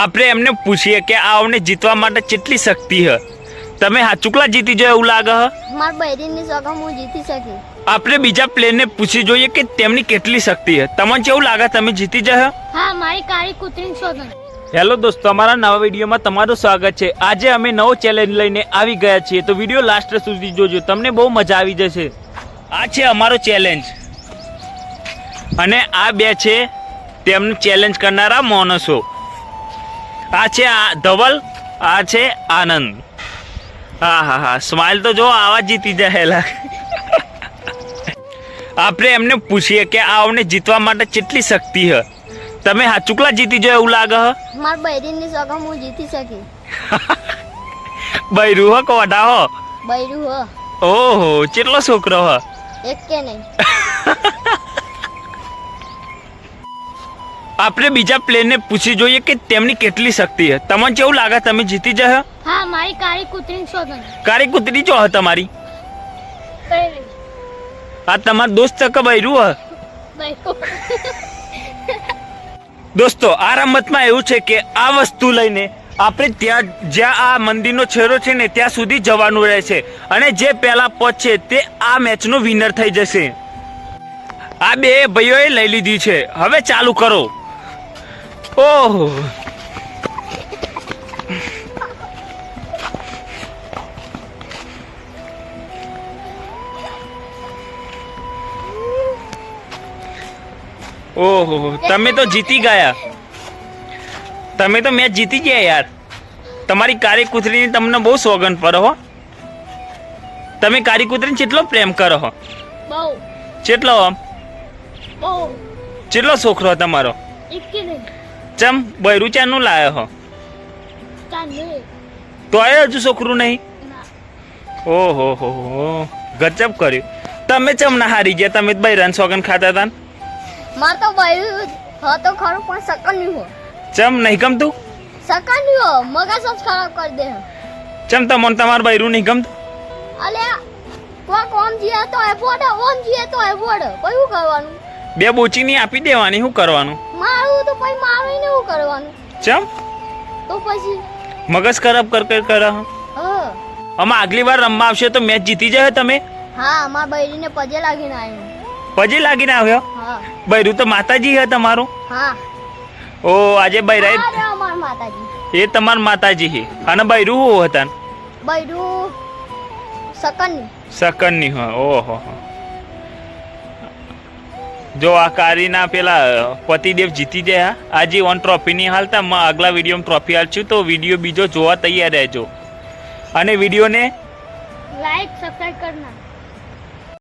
આપણે એમને પૂછીએ કે આ અમને જીતવા માટે કેટલી શક્તિ હ. તમે હાચુકલા જીતી જાય એવું લાગે હ? માર બૈરીની સગા હું જીતી શકી. આપણે બીજા પ્લેયરને પૂછી જોઈએ કે તેમની કેટલી શક્તિ છે તમને કેવું લાગે તમે જીતી જશો હા મારી કાળી કૂતરીની સોગમ. હેલો દોસ્તો અમારા નવા વિડીયોમાં તમારું સ્વાગત છે. આજે અમે નવો ચેલેન્જ લઈને આવી ગયા છીએ. તો વીડિયો લાસ્ટ સુધી જોજો. તમને બહુ મજા આવી જશે. આ છે અમારો ચેલેન્જ અને આ બે છે તેમને ચેલેન્જ કરનારા માણસો. આ છે આ ધવલ આ છે આનંદ. હા હા હા સ્માઇલ તો જો આવા જ જીતી જાહેલા આપણે એમને પૂછીએ કે આ અમને જીતવા માટે કેટલી શક્તિ હ. તમે હાચુકલા જીતી જાય એવું લાગે હ? માર બૈરીની સોગમ હું જીતી શકી બૈરુ હો કો વડા હો? બૈરુ હ. ઓહો કેટલો છોકરો હ? એક કે નહીં. આપણે બીજા પ્લેયરને પૂછી જોઈએ કે તેમની કેટલી શક્તિ છે. તમને કેવું લાગે? તમે જીતી જશો? હા મારી કાળી કૂતરીની સોગમ કારી કૂતરી જો તમારી. આ તમારો દોસ્ત કે બૈરું હ? દોસ્તો આ રમતમાં એવું છે કે આ વસ્તુ લઈને આપણે ત્યાં જ્યાં આ મંદિરનો છેડો છે ને ત્યાં સુધી જવાનું રહે છે. અને જે પહેલા પહોંચશે તે આ મેચનો વિનર થઈ જશે. આ બે ભાઈઓએ લઈ લીધી છે. હવે ચાલુ કરો. ઓહો ઓહો તમે તો જીતી ગયા. તમે તો મેચ જીતી ગયા યાર. તમારી કારી કૂતરીની તમને બહુ સોગંદ પર હો. તમે કારી કૂતરીને કેટલો પ્રેમ કરો હો? કેટલો આમ? કેટલો છોકરો તમારો? ચમ બૈરું ચાનું લાયો હો? તો એ હજુ છોકરું નહીં? ઓહો હો હો ગજબ કર્યું. તમે ચમ ના હારી ગયા? તમે બૈરાન સોગન ખાતા હતા? માર તો બૈરું હ તો ખરું પણ સકન નહીં હો. ચમ નહીં ગમતું? સકન નહીં હો. મગા જ ખરાબ કરી દે ચમ તમને તમારું બૈરું નહીં ગમતું? અલે કોક ઓમ જીએ તો એ બોડ ઓમ જીએ તો એ બોડ કયું કરવાનું? બે બોચીની આપી દેવાની શું કરવાનું? તો પછી મારું ને શું કરવાનું. ચમ? તો પછી? મગજ ખરાબ કર કર કર હ. આમાં આગલી વાર રમવા આવશે તો મેચ જીતી જાય તમે? હા માર બૈરીને પજે લાગીને આવ્યો. પજે લાગીને આવ્યો? હા. બૈરું તો માતાજી હે તમારું? હા. ઓ આજે બૈરાએ અમાર માતાજી. એ તમાર માતાજી હે. અને બૈરું હું હતા બૈરું સકન. સકનની હા. ઓહો હો. જો આ કારીના પેલા પતિદેવ જીતી ગયા. આજે ઓન ટ્રોફીની હાલતા માં, આગલા વિડીયોમાં ટ્રોફી હાલશું. તો વીડિયો બીજો જોવા તૈયાર રહેજો. અને વિડીયોને લાઈક સબસ્ક્રાઈબ કરના